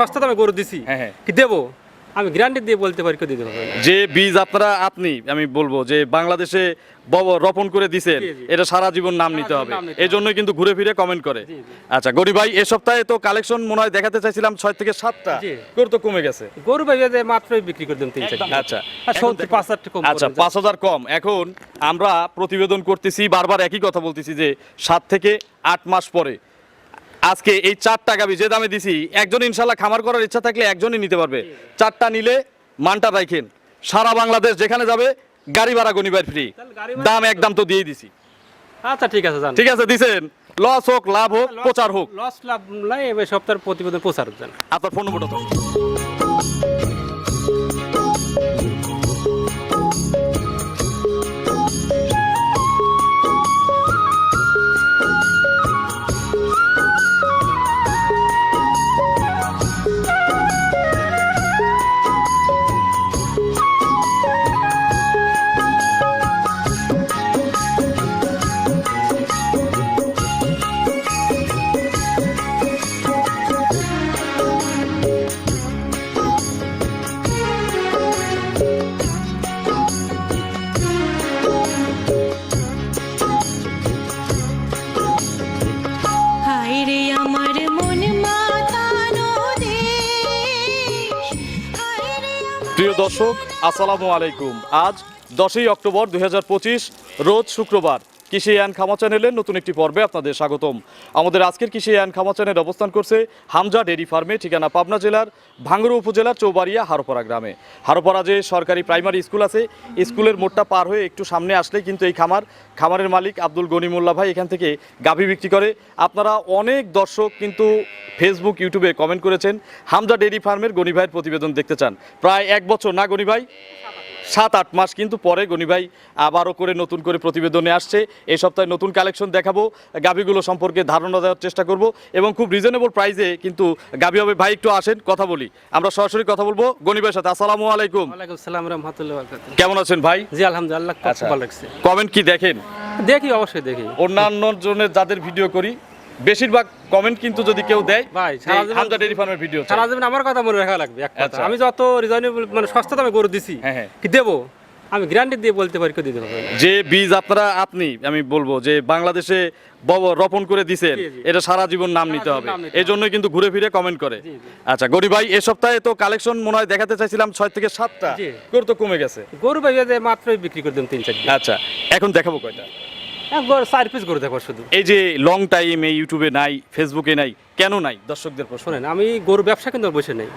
সস্তা দামে গরু দিছি। হ্যাঁ, হ্যাঁ। কি দেবো? আমি গ্যারান্টি দিয়ে বলতে পারি দিতে পারবে যে বীজ আপনারা আপনি আমি বলব যে বাংলাদেশে রোপণ করে দিছেন। এটা সারা জীবন নাম নিতে হবে। এই জন্যই কিন্তু ঘুরে ফিরে কমেন্ট করে। আচ্ছা গরিব ভাই এ সপ্তাহে তো কালেকশন মনে হয় দেখাতে চাইছিলাম ছয় থেকে সাতটা। গরু তো কমে গেছে। গরু ভাই মাত্র বিক্রি করে দেন তিন আচ্ছা। আচ্ছা পাঁচ হাজার কম। এখন আমরা প্রতিবেদন করতেছি বারবার একই কথা বলতেছি যে সাত থেকে আট মাস পরে আজকে এই চারটা গাবি যে দামে দিছি একজন ইনশাল্লাহ খামার করার ইচ্ছা থাকলে একজনই নিতে পারবে। চারটা নিলে মানটা রাখেন সারা বাংলাদেশ যেখানে যাবে গাড়ি ভাড়া গনিবার ফ্রি দাম একদম তো দিয়ে দিছি। আচ্ছা ঠিক আছে ঠিক আছে দিছেন। লস হোক লাভ হোক প্রচার হোক। লস লাভ নাই এবার সপ্তাহের প্রতিবেদন প্রচার আপনার ফোন নম্বরটা দর্শক আসসালামু আলাইকুম। আজ দশই অক্টোবর দুই হাজার পঁচিশ রোজ শুক্রবার। কৃষি আইন খামা চ্যানেলের নতুন একটি পর্বে আপনাদের স্বাগতম। আমাদের আজকের কৃষি আইন খামা চ্যানেল অবস্থান করছে হামজা ডেরি ফার্মে, ঠিকানা পাবনা জেলার ভাঙ্গুরু উপজেলার চৌবাড়িয়া হারোপাড়া গ্রামে। হারোপাড়া যে সরকারি প্রাইমারি স্কুল আছে স্কুলের মোড়টা পার হয়ে একটু সামনে আসলেই কিন্তু এই খামার, খামারের মালিক আব্দুল গনিমুল্লাহ ভাই এখান থেকে গাভী বিক্রি করে। আপনারা অনেক দর্শক কিন্তু ফেসবুক ইউটিউবে কমেন্ট করেছেন, হামজা ডেরি ফার্মের গনি ভাইয়ের প্রতিবেদন দেখতে চান। প্রায় এক বছর, না গনি ভাই? সাত আট মাস কিন্তু পরে গনি ভাই আবারও করে নতুন করে প্রতিবেদনে আসছে। এই সপ্তাহে নতুন কালেকশন দেখাবো গাভিগুলো সম্পর্কে ধারণা দেওয়ার চেষ্টা করব এবং খুব রিজনেবল প্রাইসে কিন্তু গাভি হবে। ভাই একটু আসেন কথা বলি। আমরা সরাসরি কথা বলব গনি ভাইয়ের সাথে। আসসালামু আলাইকুম। ওয়ালাইকুম সালাম রহমতুল্লাহ কেমন আছেন ভাই? জি আলহামদুলিল্লাহ খুব আচ্ছা। ভালো লাগছে। কমেন্ট কি দেখেন? দেখি অবশ্যই দেখি। অন্যান্য জনের যাদের ভিডিও করি বেশিরভাগ কমেন্ট কিন্তু যদি কেউ দেয় ভাই, হামজা ডেরি ফার্মের ভিডিও সারা জীবন আমার কথা মনে রাখা লাগবে এক কথা। আচ্ছা। আমি যত রিজনেবল মানে সস্তা দামে গরু দিছি হ্যাঁ, হ্যাঁ। কি দেবো? আমি গ্যারান্টি দিয়ে বলতে পারি কেউ দিতে পারবে যে বীজ আপনারা আপনি আমি বলব যে বাংলাদেশে বব- রোপণ করে দিছেন। এটা সারা জীবন নাম নিতে হবে। এই জন্যই কিন্তু ঘুরে ফিরে কমেন্ট করে। আচ্ছা গরিব ভাই এ সপ্তাহে তো কালেকশন মনে হয় দেখাতে চাইছিলাম ছয় থেকে সাতটা। গরু তো কমে গেছে। গরু ভাইয়াদের মাত্রই বিক্রি করে দেন তিন চার আচ্ছা এখন দেখাবো কয়টা। চার পিস গরু দেখো শুধু। এই যে লং টাইম এই ইউটিউবে নাই ফেসবুকে নাই কেন নাই? দর্শকদের প্রশ্ন শোনেন আমি গরু ব্যবসা কিন্তু বসে নেই।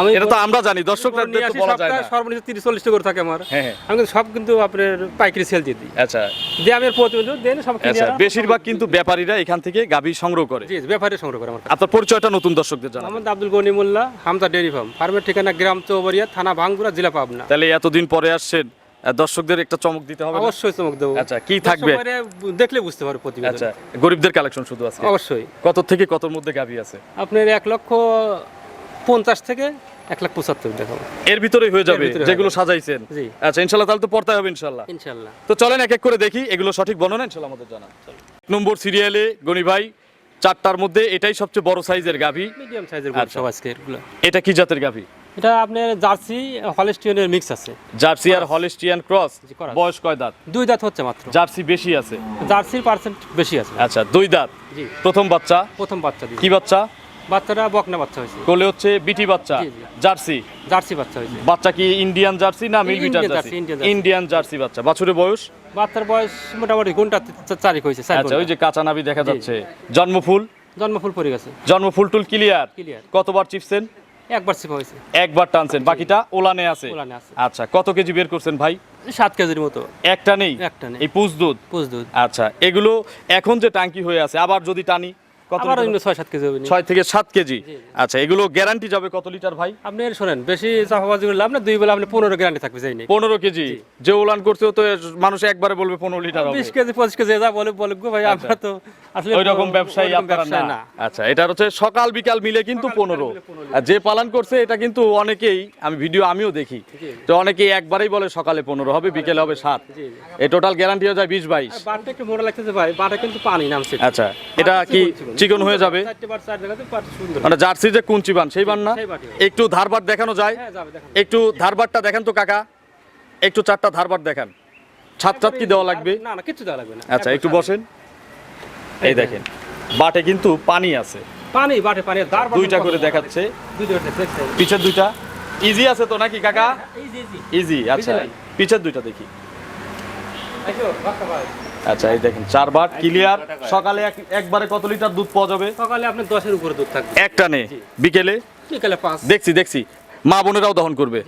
আমি এটা তো আমরা জানি দর্শকরা তো বলা যায় না। সর্বনিম্ন তিরিশ চল্লিশটা গরু থাকে আমার। হ্যাঁ, হ্যাঁ। আমি কিন্তু সব কিন্তু আপনার পাইকারি সেল দিয়ে দিই। আচ্ছা। দিয়ে আমি এর প্রতিবেদন দেন সব কিনে আচ্ছা বেশিরভাগ কিন্তু ব্যাপারীরা এখান থেকে গাভী সংগ্রহ করে। জি ব্যাপারে সংগ্রহ করে আমার। আপনার পরিচয়টা নতুন দর্শকদের জানাবেন মোহাম্মদ আব্দুল গনি মোল্লা হামদা ডেয়ারি ফার্ম। ফার্মের ঠিকানা গ্রাম চৌবাড়িয়া থানা ভাঙ্গুরা জেলা পাবনা। তাহলে এতদিন পরে আসছেন দর্শকদের একটা চমক দিতে হবে অবশ্যই চমক দেবো। আচ্ছা, কি থাকবে? দেখলে বুঝতে পারবে প্রতিবেদন। আচ্ছা গরিবদের কালেকশন শুধু আছে অবশ্যই। কত থেকে কতর মধ্যে গাভী আছে? আপনার এক লক্ষ পঞ্চাশ থেকে এক লাখ পঁচাত্তর দেখাবো। এর ভিতরেই হয়ে যাবে যেগুলো সাজাইছেন। জি। আচ্ছা ইনশাল্লাহ তাহলে তো পড়তে হবে ইনশাল্লাহ। ইনশাল্লাহ। তো চলেন এক এক করে দেখি এগুলো সঠিক বর্ণনা ইনশাল্লাহ আমাদের জানা। নম্বর সিরিয়ালে গনি ভাই চারটার মধ্যে এটাই সবচেয়ে বড় সাইজের গাভী। মিডিয়াম সাইজের আচ্ছা। সব আজকে এগুলো। এটা কি জাতের গাভী? এটা আপনার জার্সি হলেস্টিয়নের মিক্স আছে। জার্সি আর হলিস্টিয়ান ক্রস বয়স কয় দাঁত? দুই দাঁত হচ্ছে মাত্র। জার্সি বেশি আছে। জার্সির পার্সেন্ট বেশি আছে। আচ্ছা দুই দাঁত। জি। প্রথম বাচ্চা? প্রথম বাচ্চা কি বাচ্চা? বাচ্চাটা বকনা বাচ্চা হয়েছে। কোলে হচ্ছে বিটি বাচ্চা। জার্সি? জার্সি বাচ্চা হয়েছে। বাচ্চা কি ইন্ডিয়ান জার্সি না জার্সি, ইন্ডিয়ান জার্সি। বাচ্চা। বাছুরের বয়স? বাচ্চার বয়স মোটামুটি ঘণ্টা চারিক হয়েছে আচ্ছা ওই যে কাঁচা নাবি দেখা। যাচ্ছে। জন্মফুল? জন্মফুল পড়ে গেছে। জন্মফুল টুল ক্লিয়ার Clear। কতবার চিপছেন একবার ছিপা হয়েছে। একবার টানছেন বাকিটা ওলানে আছে? ওলানে আছে। আচ্ছা কত কেজি বের করছেন ভাই? সাত কেজির মতো। একটা নেই? একটা নেই। এই পুষ দুধ? পুষ দুধ। আচ্ছা এগুলো এখন যে টাঙ্কি হয়ে আছে আবার যদি টানি? কত আবার অন্য ছয় সাত কেজি হবে নি। থেকে সাত কেজি। জি, জি। আচ্ছা এগুলো গ্যারান্টি যাবে কত লিটার ভাই? আপনি এর শোনেন বেশি চাপাবাজি করলে আপনি দুই বেলা আপনি পনেরো গ্যারান্টি থাকবে যাই নেই পনেরো কেজি। যে ওলান করতে তো মানুষ একবারে বলবে পনেরো লিটার হবে। বিশ কেজি পঁচিশ কেজি যা বলে বলে গো ভাই আমরা তো আসলে ওই রকম ব্যবসায়ী আপনারা না। আচ্ছা এটা হচ্ছে সকাল বিকাল মিলে কিন্তু পনেরো। আর যে পালন করছে এটা কিন্তু অনেকেই আমি ভিডিও আমিও দেখি। তো অনেকেই একবারেই বলে সকালে পনেরো হবে বিকেলে হবে সাত। এই টোটাল গ্যারান্টি হয়ে যায় বিশ বাইশ। বারটা একটু মোটা লাগতেছে ভাই কিন্তু পানি নামছে। আচ্ছা এটা কি চিকন হয়ে যাবে। মানে জার্সি যে কুঞ্চি বান সেই বান না। একটু ধারবার দেখানো যায়। হ্যাঁ একটু ধারবারটা দেখেন তো কাকা। একটু চারটা ধারবার দেখান। ছাদ ছাদ কি দেওয়া লাগবে? না না কিছু দেওয়া লাগবে না। আচ্ছা একটু বসেন। এই দেখেন বাটে কিন্তু পানি আছে। পানি বাটে পানি দাঁড় দুইটা করে দেখাচ্ছে। পিছের দুইটা। ইজি আছে তো নাকি কাকা? ইজি আচ্ছা। পিছের দুইটা দেখি। আচ্ছা এই দেখেন চার বার ক্লিয়ার। সকালে এক- একবারে কত লিটার দুধ পাওয়া যাবে? সকালে আপনি দশের উপরে দুধ থাকবে। একটা নে জি। বিকেলে? পাঁচ। দেখছি দেখছি। মা বোনেরাও দহন করবে।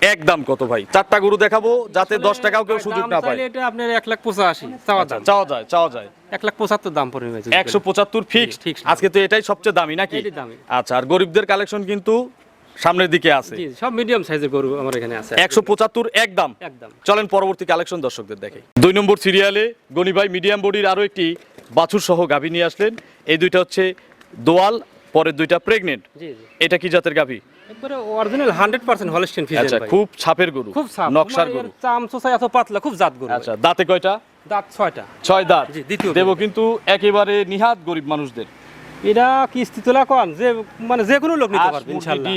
একদম কত ভাই? চারটা গরু দেখাবো যাতে দশ টাকাও কেউ সুযোগ না পায়। এটা আপনার এক লাখ পঁচাশি চাওয়া আচ্ছা, চাওয়া যায় চাওয়া যায়। এক লাখ পঁচাত্তর দাম পড়বে। একশো পঁচাত্তর ফিক্স আজকে তো এটাই সবচেয়ে দামি নাকি। আচ্ছা আর গরিবদের কালেকশন কিন্তু সামনের দিকে আছে। সব মিডিয়াম সাইজের গরু আমার এখানে আছে। একশো পঁচাত্তর একদম। একদম। চলেন পরবর্তী কালেকশন দর্শকদের দেখে। দুই নম্বর সিরিয়ালে গনিভাই মিডিয়াম বডির আরও একটি বাছুর সহ গাভী নিয়ে আসলেন। এই দুইটা হচ্ছে দোয়াল পরের দুইটা প্রেগনেন্ট এটা কি জাতের গাভী? একবারে অরিজিনাল আচ্ছা খুব ছাপের গরু খুব নকশার গরু। চাম চোষা এত পাতলা খুব জাত গরু আচ্ছা দাঁতে কয়টা? দাঁত ছয়টা। ছয় দাঁত। জি, দ্বিতীয় দেবো কিন্তু একেবারে নিহাত গরিব মানুষদের। এটা কিস্তি তোলা কম যে মানে যে কোনো লোক নিতে পারবে ইনশাআল্লাহ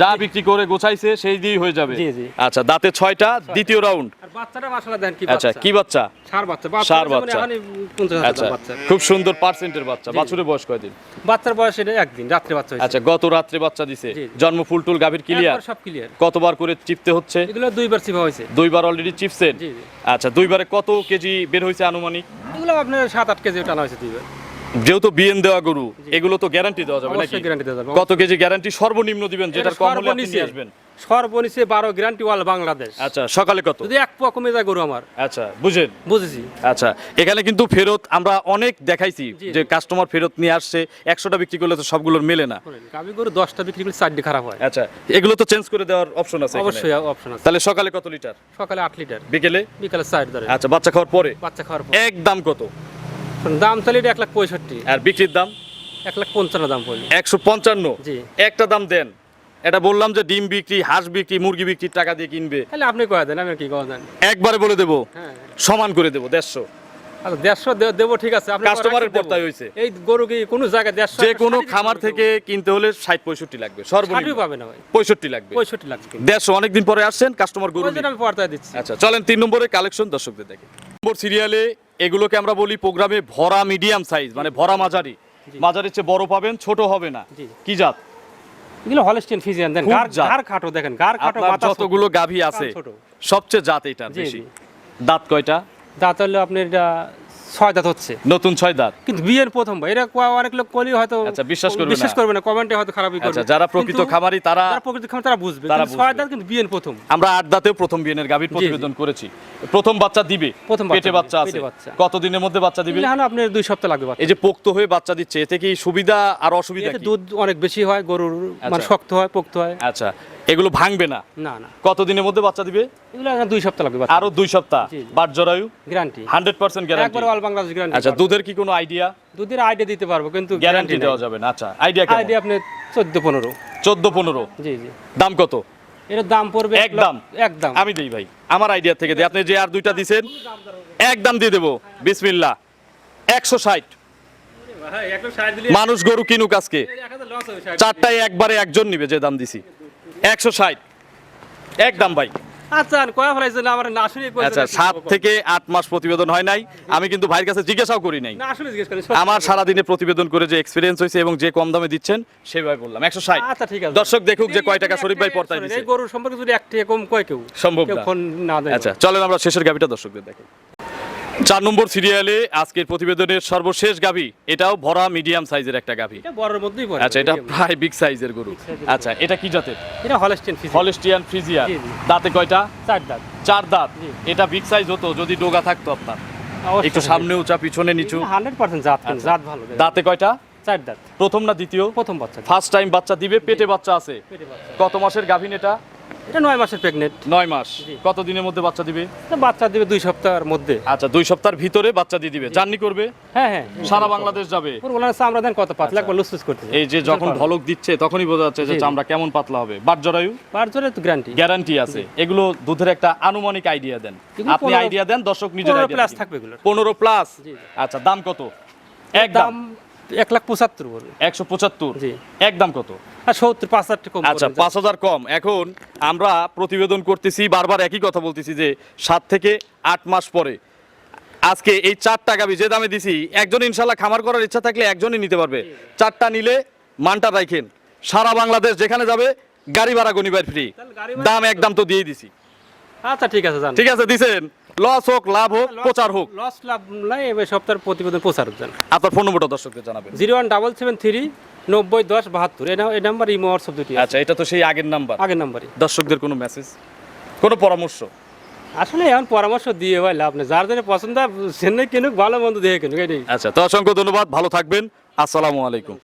যা বিক্রি করে গোছাইছে সেই দিয়েই হয়ে যাবে। জি, জি। আচ্ছা দাঁতে ছয়টা দ্বিতীয় রাউন্ড। আর বাচ্চাটা মাশাআল্লাহ দেন কি আচ্ছা কি বাচ্চা? সার বাচ্চা আচ্ছা বাচ্চা। খুব সুন্দর পার্সেন্টের বাচ্চা। বাছুরের বয়স কয়দিন? বাচ্চার বয়স এটা একদিন রাত্রে বাচ্চা আচ্ছা গত রাত্রে বাচ্চা দিছে। জন্ম ফুল টুল গাভীর ক্লিয়ার? সব ক্লিয়ার কতবার করে চিপতে হচ্ছে? এগুলো দুইবার চিপা হয়েছে। দুইবার অলরেডি জি। আচ্ছা দুইবারে কত কেজি বের হয়েছে আনুমানিক? এগুলো আপনার সাত আট কেজি টানা হয়েছে দুইবার। যেহেতু বিএন দেওয়া গরু এগুলো তো গ্যারান্টি দেওয়া যাবে নাকি? গ্যারান্টি দেওয়া যাবে। কত কেজি গ্যারান্টি সর্বনিম্ন দিবেন যেটার কম হলে আপনি নিয়ে আসবেন? সর্বনিচে বারো গ্যারান্টি ওয়াল বাংলাদেশ। আচ্ছা সকালে কত? যদি এক পোয়া কমে যায় গরু আমার। আচ্ছা বুঝেন? বুঝেছি। আচ্ছা এখানে কিন্তু ফেরত আমরা অনেক দেখাইছি যে কাস্টমার ফেরত নিয়ে আসছে একশোটা বিক্রি করলে তো সবগুলোর মেলে না। গাবি গরু দশটা বিক্রি করলে চারটি খারাপ হয়। আচ্ছা এগুলো তো চেঞ্জ করে দেওয়ার অপশন আছে অবশ্যই অপশন আছে। তাহলে সকালে কত লিটার সকালে আট লিটার বিকেলে? বিকালে চার ধরে। আচ্ছা বাচ্চা খাওয়ার পরে? বাচ্চা খাওয়ার পরে। এক দাম কত? দাম এটা এক লাখ পঁয়ষট্টি। আর বিক্রির দাম? এক লাখ পঞ্চান্ন দাম পড়লি একশো পঞ্চান্ন? জি। একটা দাম দেন। এটা বললাম যে ডিম বিক্রি হাঁস বিক্রি মুরগি বিক্রির টাকা দিয়ে কিনবে। তাহলে আপনি কয়ে দেন আমি কি কয়ে দেন? একবারে বলে দেবো। হ্যাঁ। সমান করে দেবো দেড়শো। আচ্ছা দেড়শো দেবো ঠিক আছে। আপনি কাস্টমারের রাখি হয়েছে। এই গরু কি কোনো জায়গায় দেড়শো যে কোনো খামার থেকে কিনতে হলে ষাট পঁয়ষট্টি লাগবে সর্বনিম্ন। পাবে না ভাই। পঁয়ষট্টি লাগবে। পঁয়ষট্টি লাগবে। দেড়শো অনেকদিন পরে আসছেন কাস্টমার গরু আমি পর্দায় দিচ্ছি। আচ্ছা চলেন তিন নম্বরে কালেকশন দর্শকদের দেখে। নম্বর সিরিয়ালে এগুলোকে আমরা বলি প্রোগ্রামে ভরা মিডিয়াম সাইজ মানে ভরা মাঝারি। মাঝারির চেয়ে বড় পাবেন ছোট হবে না। কি জাত? এগুলো হলস্টেন ফিজিয়ান দেন। গার গার খাটো দেখেন গার খাটো। যতগুলো গাভী আছে সবচেয়ে জাত এটা বেশি। দাঁত কয়টা? দাঁত হলো আপনার এটা ছয় দাঁত হচ্ছে। নতুন ছয় দাঁত। কিন্তু বিয়ের প্রথম ভাই এটা অনেক লোক কলি হয়তো আচ্ছা, বিশ্বাস করবে বিশ্বাস করবে না কমেন্টে হয়তো খারাপই করবে। আচ্ছা যারা প্রকৃত খামারি তারা যারা প্রকৃত খামার তারা বুঝবে। তারা ছয় দাঁত কিন্তু বিয়ের প্রথম। আমরা আট দাঁতেও প্রথম বিয়ের গাভীর প্রতিবেদন করেছি। প্রথম বাচ্চা দিবে প্রথম পেটে বাচ্চা আছে। পেটে বাচ্চা। কত দিনের মধ্যে বাচ্চা দিবে? হলো আপনার দুই সপ্তাহ লাগবে এই যে পোক্ত হয়ে বাচ্চা দিচ্ছে এতে কি সুবিধা আর অসুবিধা কি? দুধ অনেক বেশি হয় গরুর মানে আচ্ছা। শক্ত হয় পোক্ত হয়। আচ্ছা এগুলো ভাঙবে না। না না। কত দিনের মধ্যে বাচ্চা দিবে? এগুলো দুই সপ্তাহ লাগবে আরও দুই সপ্তাহ। বাট জরায়ু? গ্যারান্টি হান্ড্রেড পার্সেন্ট গ্যারান্টি একবার অল বাংলাদেশ গ্যারান্টি আচ্ছা দুধের কি কোনো আইডিয়া দুধের আইডিয়া দিতে পারব কিন্তু গ্যারান্টি দেওয়া যাবে না। আচ্ছা আইডিয়া আইডিয়া আপনি চোদ্দ পনেরো। চোদ্দ পনেরো। জি জি। দাম কত? এটার দাম পড়বে একদম? একদম আমি দেই ভাই। আমার আইডিয়া থেকে দিই। আপনি যে আর দুইটা দিছেন একদম দিয়ে দেবো। বিসমিল্লা একশো ষাট। মানুষ গরু কিনুক আজকে। চারটায় একবারে একজন নিবে যে দাম দিছি। একশো ষাট। একদম ভাই। আচ্ছা আমার না আচ্ছা সাত থেকে আট মাস প্রতিবেদন হয় নাই। আমি কিন্তু ভাইয়ের কাছে জিজ্ঞাসাও করি নাই। আমার সারাদিনে প্রতিবেদন করে যে এক্সপিরিয়েন্স হয়েছে এবং যে কম দামে দিচ্ছেন সেভাবে বললাম। একশো ষাট। আচ্ছা ঠিক আছে। দর্শক দেখুক যে কয় টাকা শরীফ ভাই পর্তায় শোনেন, গরুর সম্পর্কে যদি এক কম কয় কেউ সম্ভব আচ্ছা চলেন আমরা শেষের গাভিটা দর্শকদের দেখি চার নম্বর সিরিয়ালে আজকের প্রতিবেদনের সর্বশেষ গাভি এটাও ভরা মিডিয়াম সাইজের একটা গাভি। এটা বড়র মধ্যেই পড়ে। আচ্ছা এটা প্রায় বিগ সাইজের গরু। আচ্ছা এটা কি জাতের? এটা হলিস্টিয়ান ফ্রিজিয়ান জি। দাঁতে কয়টা? চার দাঁত। চার দাঁত। এটা বিগ সাইজ হতো যদি ডোগা থাকতো আপনার। একটু সামনে উঁচা পিছনে নিচু। হান্ড্রেড পার্সেন্ট জাত কিন্তু, আচ্ছা। জাত ভালো। দাঁতে কয়টা? চার দাঁত। প্রথম না দ্বিতীয়? প্রথম বাচ্চা। ফার্স্ট টাইম বাচ্চা দিবে পেটে বাচ্চা আছে। কত মাসের গাভিন এটা? এটা নয় মাসের প্রেগনেন্ট নয় মাস। কত দিনের মধ্যে বাচ্চা দিবে? বাচ্চা দিবে দুই সপ্তাহের মধ্যে। আচ্ছা দুই সপ্তাহের ভিতরে বাচ্চা দিয়ে দিবে। জার্নি করবে? হ্যাঁ হ্যাঁ। সারা বাংলাদেশ যাবে? ওনার চামড়া দেন কত পাতলা আচ্ছা। একবার লুসুস করতে এই যে যখন ঢলক দিচ্ছে তখনই বোঝা যাচ্ছে যে। চামড়া কেমন পাতলা হবে। বাট জরায়ু? পার জোরে তো গ্যারান্টি গ্যারান্টি আছে। এগুলো দুধের একটা আনুমানিক আইডিয়া দেন। আপনি আইডিয়া দেন দর্শক নিজের idea প্লাস থাকবে এগুলোর। পনেরো প্লাস জি, জি। আচ্ছা দাম কত? একদম দাম এক লাখ পঁচাত্তর পড়বে একশো পঁচাত্তর? জি। একদম কত? সত্তর পাঁচ হাজার কম আচ্ছা পাঁচ হাজার কম। এখন আমরা প্রতিবেদন করতেছি বারবার একই কথা বলতেছি যে সাত থেকে আট মাস পরে। আজকে এই চারটা গাবি যে দামে দিছি একজন ইনশাল্লাহ খামার করার ইচ্ছা থাকলে একজনই নিতে পারবে। চারটা নিলে মানটা রাখেন সারা বাংলাদেশ যেখানে যাবে গাড়ি ভাড়া গনিবার ফ্রি দাম একদম তো দিয়েই দিছি। আচ্ছা ঠিক আছে ঠিক আছে দিছেন? লস হোক লাভ হোক প্রচার হোক। লস লাভ নাই এবার সপ্তাহের প্রতিবেদন প্রচার জান আপনার ফোন নম্বরটা দর্শকদের জানাবেন। Zero one double seven three নব্বই দশ বাহাত্তর এই এই নাম্বার ইমো হোয়াটসঅ্যাপ দুটি। আচ্ছা এটা তো সেই আগের নাম্বার আগের নাম্বারই দর্শকদের কোনো মেসেজ কোনো পরামর্শ? আসলে এখন পরামর্শ দিয়ে ভাই লাভ নেই। যার জন্য পছন্দ হয়, সে কিনুক ভালো মন্দ দেখে কিনুক এটাই। আচ্ছা তো অসংখ্য ধন্যবাদ ভালো থাকবেন। আসসালামু আলাইকুম।